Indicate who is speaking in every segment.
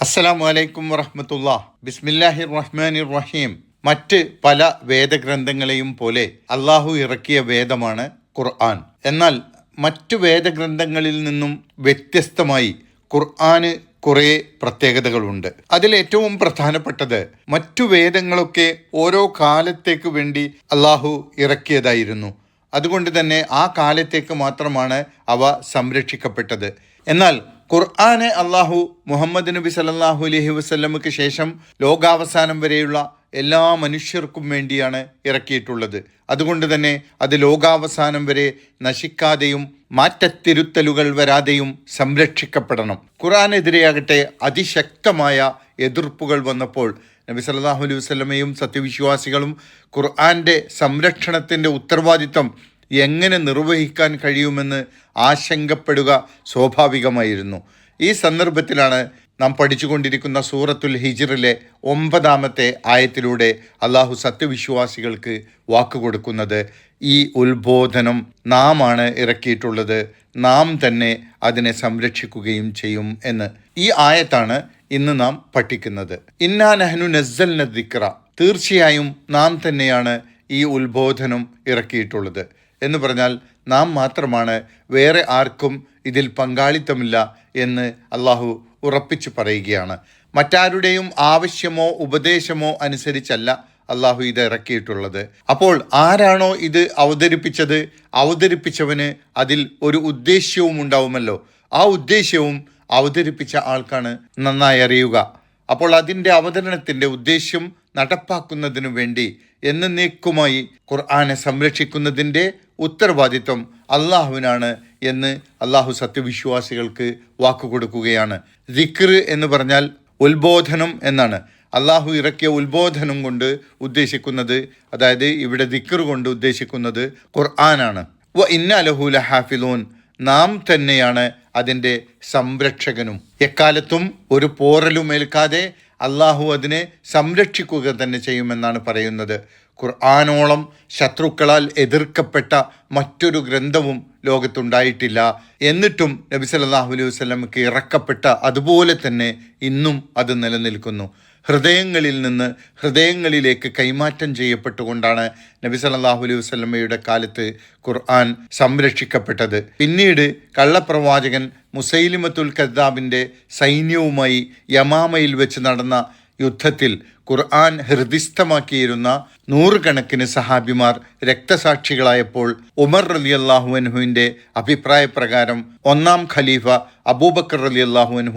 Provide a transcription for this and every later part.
Speaker 1: അസ്സലാമു വലൈക്കും വറഹമത്തുള്ള. ബിസ്മില്ലാഹി റഹ്മാനി റഹീം മറ്റ് പല വേദഗ്രന്ഥങ്ങളെയും പോലെ അള്ളാഹു ഇറക്കിയ വേദമാണ് ഖുർആൻ. എന്നാൽ മറ്റു വേദഗ്രന്ഥങ്ങളിൽ നിന്നും വ്യത്യസ്തമായി ഖുർആന് കുറേ പ്രത്യേകതകളുണ്ട്. അതിൽ ഏറ്റവും പ്രധാനപ്പെട്ടത് മറ്റു വേദങ്ങളൊക്കെ ഓരോ കാലത്തേക്ക് വേണ്ടി അള്ളാഹു ഇറക്കിയതായിരുന്നു. അതുകൊണ്ട് തന്നെ ആ കാലത്തേക്ക് മാത്രമാണ് അവ സംരക്ഷിക്കപ്പെട്ടത്. എന്നാൽ ഖുർആനെ അള്ളാഹു മുഹമ്മദ് നബി സല്ലല്ലാഹു അലഹി വസ്ല്ലമക്ക് ശേഷം ലോകാവസാനം വരെയുള്ള എല്ലാ മനുഷ്യർക്കും വേണ്ടിയാണ് ഇറക്കിയിട്ടുള്ളത്. അതുകൊണ്ട് തന്നെ അത് ലോകാവസാനം വരെ നശിക്കാതെയും മാറ്റത്തിരുത്തലുകൾ വരാതെയും സംരക്ഷിക്കപ്പെടണം. ഖുറാനെതിരെയാകട്ടെ അതിശക്തമായ എതിർപ്പുകൾ വന്നപ്പോൾ നബി സല്ലാഹു അലൈഹി വസ്ലമയും സത്യവിശ്വാസികളും ഖുർആാന്റെ സംരക്ഷണത്തിന്റെ ഉത്തരവാദിത്തം എങ്ങനെ നിർവഹിക്കാൻ കഴിയുമെന്ന് ആശങ്കപ്പെടുക സ്വാഭാവികമായിരുന്നു. ഈ സന്ദർഭത്തിലാണ് നാം പഠിച്ചുകൊണ്ടിരിക്കുന്ന സൂറത്തുൽ ഹിജിറിലെ ഒമ്പതാമത്തെ ആയത്തിലൂടെ അള്ളാഹു സത്യവിശ്വാസികൾക്ക് വാക്കുകൊടുക്കുന്നത് ഈ ഉത്ബോധനം നാം ആണ് ഇറക്കിയിട്ടുള്ളത് നാം തന്നെ അതിനെ സംരക്ഷിക്കുകയും ചെയ്യും എന്ന്. ഈ ആയത്താണ് ഇന്ന് നാം പഠിക്കുന്നത്. ഇന്നാ നഹ്നു നസ്സൽ ദിക്ര തീർച്ചയായും നാം തന്നെയാണ് ഈ ഉത്ബോധനം ഇറക്കിയിട്ടുള്ളത്. എന്ന് പറഞ്ഞാൽ നാം മാത്രമാണ് വേറെ ആർക്കും ഇതിൽ പങ്കാളിത്തമില്ല എന്ന് അള്ളാഹു ഉറപ്പിച്ചു പറയുകയാണ്. മറ്റാരുടെയും ആവശ്യമോ ഉപദേശമോ അനുസരിച്ചല്ല അള്ളാഹു ഇത് ഇറക്കിയിട്ടുള്ളത്. അപ്പോൾ ആരാണോ ഇത് അവതരിപ്പിച്ചത്? അവതരിപ്പിച്ചവന് അതിൽ ഒരു ഉദ്ദേശ്യവും ഉണ്ടാവുമല്ലോ. ആ ഉദ്ദേശ്യവും അവതരിപ്പിച്ച ആൾക്കാണ് നന്നായി അറിയുക. അപ്പോൾ അതിന്റെ അവതരണത്തിന്റെ ഉദ്ദേശ്യം നടപ്പാക്കുന്നതിനു വേണ്ടി എന്ന എന്നേക്കുമായി ഖുർആാനെ സംരക്ഷിക്കുന്നതിന്റെ ഉത്തരവാദിത്വം അള്ളാഹുവിനാണ് എന്ന് അള്ളാഹു സത്യവിശ്വാസികൾക്ക് വാക്കുകൊടുക്കുകയാണ് ദിക്ർ എന്ന് പറഞ്ഞാൽ ഉത്ബോധനം എന്നാണ്. അള്ളാഹു ഇറക്കിയ ഉത്ബോധനം കൊണ്ട് ഉദ്ദേശിക്കുന്നത് അതായത് ഇവിടെ ദിക്ർ കൊണ്ട് ഉദ്ദേശിക്കുന്നത് ഖുർആനാണ്. വ ഇന്ന അലഹുല ഹാഫിലൂൻ നാം തന്നെയാണ് അതിന്റെ സംരക്ഷകനും. എക്കാലത്തും ഒരു പോറലും ഏൽക്കാതെ അള്ളാഹു അതിനെ സംരക്ഷിക്കുക തന്നെ ചെയ്യുമെന്നാണ് പറയുന്നത്. ഖുർആാനോളം ശത്രുക്കളാൽ എതിർക്കപ്പെട്ട മറ്റൊരു ഗ്രന്ഥവും ലോകത്തുണ്ടായിട്ടില്ല. എന്നിട്ടും നബി സല്ലാഹു അലൈഹി വസല്ലമക്ക് ഇറക്കപ്പെട്ട അതുപോലെ തന്നെ ഇന്നും അത് നിലനിൽക്കുന്നു. ഹൃദയങ്ങളിൽ നിന്ന് ഹൃദയങ്ങളിലേക്ക് കൈമാറ്റം ചെയ്യപ്പെട്ടുകൊണ്ടാണ് നബി സല്ലാഹു അലൈഹി വസല്ലമയുടെ കാലത്ത് ഖുർആൻ സംരക്ഷിക്കപ്പെട്ടത്. പിന്നീട് കള്ളപ്രവാചകൻ മുസൈലിമത്തുൽ കദ്ദാബിന്റെ സൈന്യവുമായി യമാമയിൽ വെച്ച് നടന്ന യുദ്ധത്തിൽ ഖുർആൻ ഹൃദിസ്ഥമാക്കിയിരുന്ന നൂറുകണക്കിന് സഹാബിമാർ രക്തസാക്ഷികളായപ്പോൾ ഉമർ റലി അള്ളാഹുഅൻഹുവിന്റെ അഭിപ്രായ പ്രകാരം ഒന്നാം ഖലീഫ അബൂബക്കർ റലി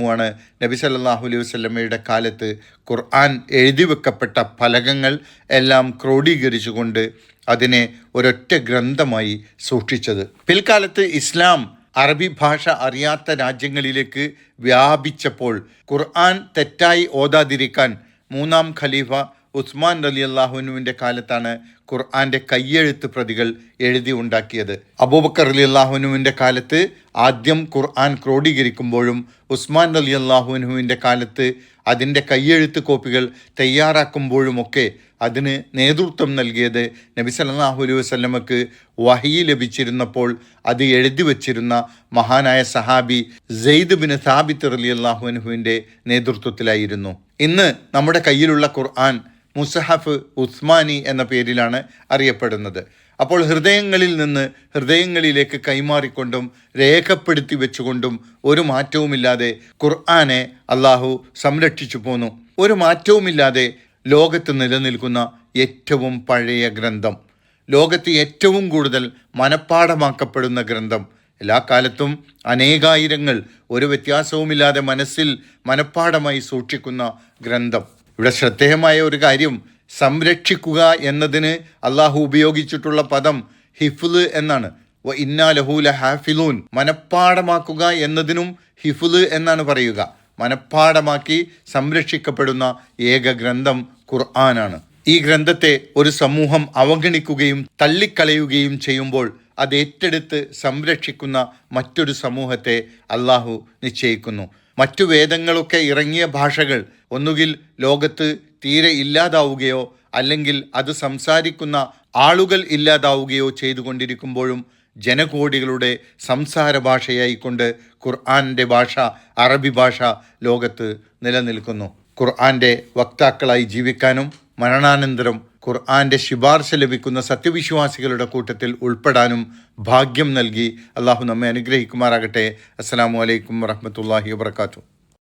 Speaker 1: ആണ് നബി സല്ലാഹു അലൈഹി വസ്ലമയുടെ കാലത്ത് ഖുർആൻ എഴുതി വെക്കപ്പെട്ട ഫലകങ്ങൾ എല്ലാം ക്രോഡീകരിച്ചുകൊണ്ട് അതിനെ ഒരൊറ്റ ഗ്രന്ഥമായി സൂക്ഷിച്ചത്. പിൽക്കാലത്ത് ഇസ്ലാം അറബി ഭാഷ അറിയാത്ത രാജ്യങ്ങളിലേക്ക് വ്യാപിച്ചപ്പോൾ ഖുർആൻ തെറ്റായി ഓതാതിരിക്കാൻ മൂന്നാം ഖലീഫ ഉസ്മാൻ അലി അള്ളാഹുനുവിന്റെ കാലത്താണ് ഖുർആന്റെ കയ്യെഴുത്ത് പ്രതികൾ എഴുതി ഉണ്ടാക്കിയത്. അബൂബക്കർ അലി അള്ളാഹുനുവിന്റെ കാലത്ത് ആദ്യം ഖുർആൻ ക്രോഡീകരിക്കുമ്പോഴും ഉസ്മാൻ അലി അള്ളാഹുനുവിന്റെ കാലത്ത് അതിന്റെ കയ്യെഴുത്ത് കോപ്പികൾ തയ്യാറാക്കുമ്പോഴുമൊക്കെ അതിന് നേതൃത്വം നൽകിയത് നബി സല്ലല്ലാഹു അലൈഹി വസ്ലമക്ക് വഹി ലഭിച്ചിരുന്നപ്പോൾ അത് എഴുതി വച്ചിരുന്ന മഹാനായ സഹാബി സെയ്ദ് ബിൻ സാബിത്ത് അലി അള്ളാഹുനുവിന്റെ നേതൃത്വത്തിലായിരുന്നു. ഇന്ന് നമ്മുടെ കയ്യിലുള്ള ഖുർആൻ മുസഹഫ് ഉസ്മാനി എന്ന പേരിലാണ് അറിയപ്പെടുന്നത്. അപ്പോൾ ഹൃദയങ്ങളിൽ നിന്ന് ഹൃദയങ്ങളിലേക്ക് കൈമാറിക്കൊണ്ടും രേഖപ്പെടുത്തി വെച്ചുകൊണ്ടും ഒരു മാറ്റവുമില്ലാതെ ഖുർആനെ അള്ളാഹു സംരക്ഷിച്ചു പോന്നു. ഒരു മാറ്റവുമില്ലാതെ ലോകത്ത് നിലനിൽക്കുന്ന ഏറ്റവും പഴയ ഗ്രന്ഥം. ലോകത്ത് ഏറ്റവും കൂടുതൽ മനഃപ്പാഠമാക്കപ്പെടുന്ന ഗ്രന്ഥം. എല്ലാ കാലത്തും അനേകായിരങ്ങൾ ഒരു വ്യത്യാസവുമില്ലാതെ മനസ്സിൽ മനഃപ്പാഠമായി സൂക്ഷിക്കുന്ന ഗ്രന്ഥം. ഇവിടെ ശ്രദ്ധേയമായ ഒരു കാര്യം സംരക്ഷിക്കുക എന്നതിന് അള്ളാഹു ഉപയോഗിച്ചിട്ടുള്ള പദം ഹിഫുൽ എന്നാണ്. ഇന്നാ ലഹൂല ഹാഫിലൂൻ മനഃപ്പാഠമാക്കുക എന്നതിനും ഹിഫുൽ എന്നാണ് പറയുക. മനഃപ്പാടമാക്കി സംരക്ഷിക്കപ്പെടുന്ന ഏക ഗ്രന്ഥം ഖുർആനാണ്. ഈ ഗ്രന്ഥത്തെ ഒരു സമൂഹം അവഗണിക്കുകയും തള്ളിക്കളയുകയും ചെയ്യുമ്പോൾ അത് ഏറ്റെടുത്ത് സംരക്ഷിക്കുന്ന മറ്റൊരു സമൂഹത്തെ അള്ളാഹു നിശ്ചയിക്കുന്നു. മറ്റു വേദങ്ങളൊക്കെ ഇറങ്ങിയ ഭാഷകൾ ഒന്നുകിൽ ലോകത്ത് തീരെ ഇല്ലാതാവുകയോ അല്ലെങ്കിൽ അത് സംസാരിക്കുന്ന ആളുകൾ ഇല്ലാതാവുകയോ ചെയ്തുകൊണ്ടിരിക്കുമ്പോഴും ജനകോടികളുടെ സംസാര ഭാഷയായിക്കൊണ്ട് ഖുർആാനിന്റെ ഭാഷ അറബി ഭാഷ ലോകത്ത് നിലനിൽക്കുന്നു. ഖുർആന്റെ വക്താക്കളായി ജീവിക്കാനും മരണാനന്തരം ഖുർആന്റെ ശുപാർശ ലഭിക്കുന്ന സത്യവിശ്വാസികളുടെ കൂട്ടത്തിൽ ഉൾപ്പെടാനും ഭാഗ്യം നൽകി. അള്ളാഹു നമ്മെ അനുഗ്രഹിക്കുമാറാകട്ടെ. അസ്സാം വലൈക്കും വറഹമത്തല്ലാഹി വാത്തു